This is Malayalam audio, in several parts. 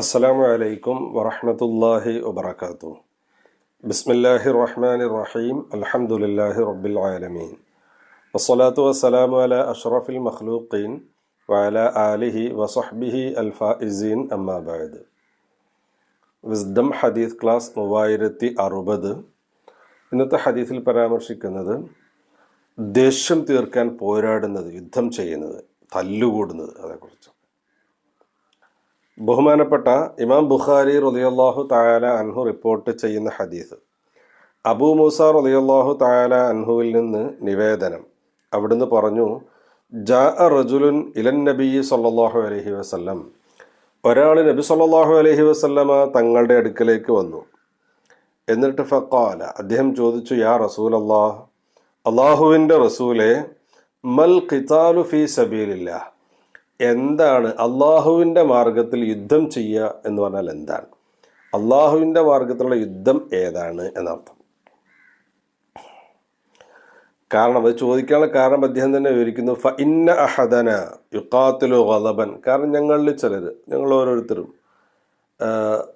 അസ്സലാമു അലൈക്കും വറഹ്മത്തുള്ളാഹി വബറകാതു ബിസ്മില്ലാഹി റഹ്മാനി റഹീം അൽഹംദുലില്ലാഹി റബ്ബിൽ ആലമീൻ വസ്സലാത്തു വസ്സലാമു അല അഷ്റഫിൽ മഖ്ലൂഖീൻ വഅല ആലിഹി വസഹ്ബിഹി അൽഫായിസീൻ അമ്മാബാദ് വിസ്ഡം ഹദീസ് ക്ലാസ് മൂവായിരത്തി അറുപത്. ഇന്നത്തെ ഹദീസിൽ പരാമർശിക്കുന്നത് ദേഷ്യം തീർക്കാൻ പോരാടുന്നത് യുദ്ധം ചെയ്യുന്നത്. തല്ലുകൂടുന്നത് അതേക്കുറിച്ച്. ബഹുമാനപ്പെട്ട ഇമാം ബുഖാരി റളിയല്ലാഹു തായാല അൻഹു റിപ്പോർട്ട് ചെയ്യുന്ന ഹദീസ്. അബൂ മൂസ റളിയല്ലാഹു തായാല അൻഹുവിൽ നിന്ന് നിവേദനം. അവിടുന്ന് പറഞ്ഞു ജാ റജുലുൻ ഇലൻ നബി സല്ലല്ലാഹു അലഹി വസ്ല്ലം. ഒരാൾ നബി സല്ലല്ലാഹു അലഹി വസല്ലമ തങ്ങളുടെ അടുക്കലേക്ക് വന്നു. എന്നിട്ട് ഫക്കാല അദ്ദേഹം ചോദിച്ചു യാ റസൂൽ അള്ളാഹ് അള്ളാഹുവിന്റെ റസൂലെ മൽ ഖിതാലു ഫീ സബീലില്ല. എന്താണ് അള്ളാഹുവിന്റെ മാർഗത്തിൽ യുദ്ധം ചെയ്യുക എന്ന് പറഞ്ഞാൽ എന്താണ്? അള്ളാഹുവിന്റെ മാർഗത്തിലുള്ള യുദ്ധം ഏതാണ് എന്നർത്ഥം. കാരണം അത് ചോദിക്കാനുള്ള കാരണം അദ്ദേഹം തന്നെ വിവരിക്കുന്നു ഫ ഇന്ന അഹദന യുക്കാത്തിലു ഗലബൻ കാരണം ഞങ്ങളിൽ ചിലർ ഞങ്ങൾ ഓരോരുത്തരും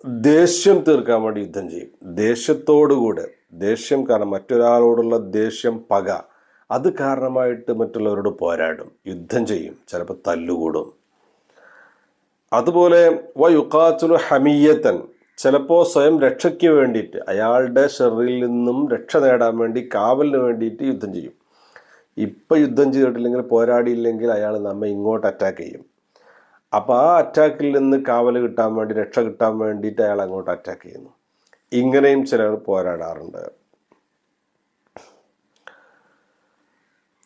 ദേഷ്യം തീർക്കാൻ വേണ്ടി യുദ്ധം ചെയ്യും. ദേഷ്യത്തോടുകൂടെ ദേഷ്യം കാരണം മറ്റൊരാളോടുള്ള ദേഷ്യം പക അത് കാരണമായിട്ട് മറ്റുള്ളവരോട് പോരാടും യുദ്ധം ചെയ്യും ചിലപ്പോൾ തല്ലുകൂടും. അതുപോലെ വ ഹമീയത്തൻ ഹമിയത്തൻ ചിലപ്പോൾ സ്വയം രക്ഷയ്ക്ക് വേണ്ടിയിട്ട് അയാളുടെ ഷെറിൽ നിന്നും രക്ഷ നേടാൻ വേണ്ടി കാവലിന് വേണ്ടിയിട്ട് യുദ്ധം ചെയ്യും. ഇപ്പം യുദ്ധം ചെയ്തിട്ടില്ലെങ്കിൽ പോരാടിയില്ലെങ്കിൽ അയാൾ നമ്മെ ഇങ്ങോട്ട് അറ്റാക്ക് ചെയ്യും. അപ്പോൾ ആ അറ്റാക്കിൽ നിന്ന് കാവൽ കിട്ടാൻ വേണ്ടി രക്ഷ കിട്ടാൻ വേണ്ടിയിട്ട് അയാൾ അങ്ങോട്ട് അറ്റാക്ക് ചെയ്യുന്നു. ഇങ്ങനെയും ചിലർ പോരാടാറുണ്ട്.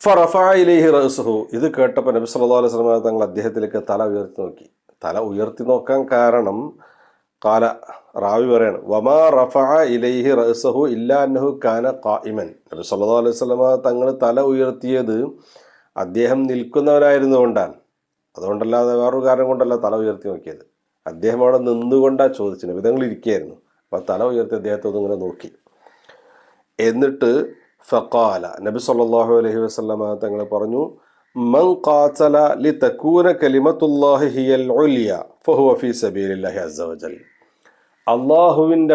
ഫറഫായിലേഹി റസുഹു ഇത് കേട്ടപ്പോൾ നബി സല്ലല്ലാഹു അലൈഹി വസല്ലം തങ്ങൾ അദ്ദേഹത്തിലേക്ക് തല ഉയർത്തി നോക്കി. തല ഉയർത്തി നോക്കാൻ കാരണം കാല റാവി പറയാണ് വമാ റഫഅ ഇലൈഹി റസഹു ഇല്ലാ അന്നഹു കാന ഖായിമൻ നബി സല്ലല്ലാഹു അലൈഹി സ്വലമ തങ്ങൾ തല ഉയർത്തിയത് അദ്ദേഹം നിൽക്കുന്നവനായിരുന്നുകൊണ്ടാണ് അതുകൊണ്ടല്ലാതെ വേറൊരു കാരണം കൊണ്ടല്ല തല ഉയർത്തി നോക്കിയത്. അദ്ദേഹം അവിടെ നിന്നുകൊണ്ടാണ് ചോദിച്ചത്. വിധങ്ങൾ ഇരിക്കുകയായിരുന്നു. അപ്പോൾ തല ഉയർത്തി അദ്ദേഹത്തെ ഒന്നിങ്ങനെ നോക്കി. എന്നിട്ട് ഫക്കാല നബി സല്ലല്ലാഹു അലഹി വസല്ലമ തങ്ങൾ പറഞ്ഞു മൻ കലിമത്തുല്ലാഹി ഹിയൽ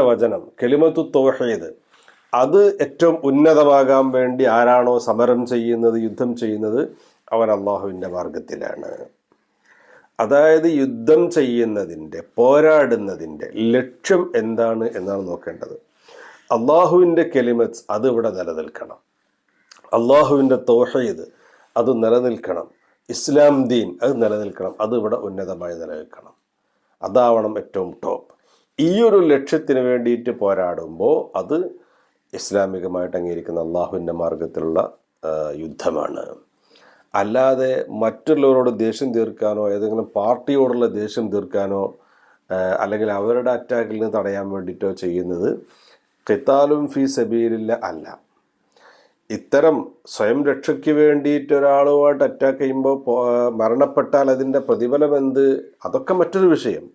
വചനം കലിമത്തു തൗഹീദ് അത് ഏറ്റവും ഉന്നതമാകാൻ വേണ്ടി ആരാണോ സമരം ചെയ്യുന്നത് യുദ്ധം ചെയ്യുന്നത് അവൻ അള്ളാഹുവിന്റെ മാർഗത്തിലാണ് അതായത് യുദ്ധം ചെയ്യുന്നതിന്റെ പോരാടുന്നതിന്റെ ലക്ഷ്യം എന്താണ് എന്നാണ് നോക്കേണ്ടത്. അള്ളാഹുവിന്റെ കെലിമത്ത് അത് ഇവിടെ നിലനിൽക്കണം. അള്ളാഹുവിന്റെ തോഹീദ് അത് നിലനിൽക്കണം. ഇസ്ലാം ദീൻ അത് നിലനിൽക്കണം. അത് ഇവിടെ ഉന്നതമായി നിലനിൽക്കണം. അതാവണം ഏറ്റവും ടോപ്പ് ഈ ഒരു ലക്ഷ്യത്തിന് വേണ്ടിയിട്ട് പോരാടുമ്പോൾ അത് ഇസ്ലാമികമായിട്ട് അംഗീകരിക്കുന്ന അള്ളാഹുവിന്റെ മാർഗത്തിലുള്ള യുദ്ധമാണ്. അല്ലാതെ മറ്റുള്ളവരോട് ദേഷ്യം തീർക്കാനോ ഏതെങ്കിലും പാർട്ടിയോടുള്ള ദേഷ്യം തീർക്കാനോ അല്ലെങ്കിൽ അവരുടെ അറ്റാക്കിൽ നിന്ന് തടയാൻ വേണ്ടിയിട്ടോ ചെയ്യുന്നത് ഖിത്താലും ഫി സബീലില്ല അല്ല. ഇത്തരം സ്വയം രക്ഷയ്ക്ക് വേണ്ടിയിട്ട് ഒരാളുമായിട്ട് അറ്റാക്ക് ചെയ്യുമ്പോൾ മരണപ്പെട്ടാൽ അതിന്റെ പ്രതിഫലം എന്ത്? അതൊക്കെ മറ്റൊരു വിഷയം.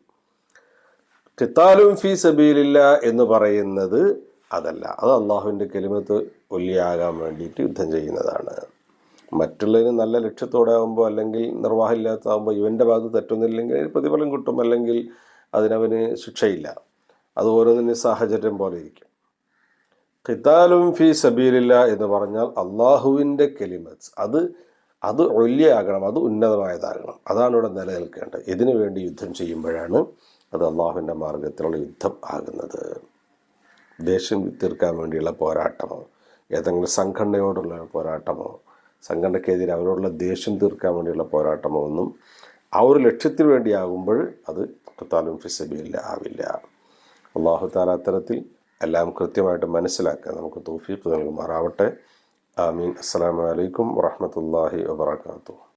കിത്താലും ഫി സബീലില്ല എന്ന് പറയുന്നത് അതല്ല. അത് അള്ളാഹുവിന്റെ കെലിമത്ത് ഒല്ലിയാകാൻ വേണ്ടിയിട്ട് യുദ്ധം ചെയ്യുന്നതാണ്. മറ്റുള്ളതിന് നല്ല ലക്ഷ്യത്തോടെ ആകുമ്പോൾ അല്ലെങ്കിൽ നിർവാഹമില്ലാത്തതാകുമ്പോൾ ഇവന്റെ ഭാഗത്ത് തെറ്റൊന്നുമില്ലെങ്കിൽ പ്രതിഫലം കിട്ടും. അല്ലെങ്കിൽ അതിനവന് ശിക്ഷയില്ല. അത് ഓരോന്നിന് സാഹചര്യം പോലെ ഇരിക്കും. ഖിത്താലും ഫി സബീലില്ല എന്ന് പറഞ്ഞാൽ അള്ളാഹുവിന്റെ കെലിമത്സ് അത് അത് ഒല്യാകണം അത് ഉന്നതമായതാകണം അതാണ് ഇവിടെ നിലനിൽക്കേണ്ടത്. ഇതിനു വേണ്ടി യുദ്ധം ചെയ്യുമ്പോഴാണ് അത് അള്ളാഹുവിന്റെ മാർഗത്തിലുള്ള യുദ്ധം ആകുന്നത്. ദേഷ്യം തീർക്കാൻ വേണ്ടിയുള്ള പോരാട്ടമോ ഏതെങ്കിലും സംഘടനയോടുള്ള പോരാട്ടമോ സംഘടനയ്ക്കെതിരെ അവരോടുള്ള ദേഷ്യം തീർക്കാൻ വേണ്ടിയുള്ള പോരാട്ടമോ ഒന്നും ആ ഒരു ലക്ഷ്യത്തിന് വേണ്ടിയാകുമ്പോൾ അത് ഖത്താലും ഫിസബിയില്ല ആവില്ല. അള്ളാഹു താല അത്തരത്തിൽ എല്ലാം കൃത്യമായിട്ട് മനസ്സിലാക്കാൻ നമുക്ക് തൗഫീഖ് നൽകുമാറാവട്ടെ. ആമീൻ. അസ്സലാമു അലൈക്കും വറഹ്മത്തുള്ളാഹി വബറകാതുഹു.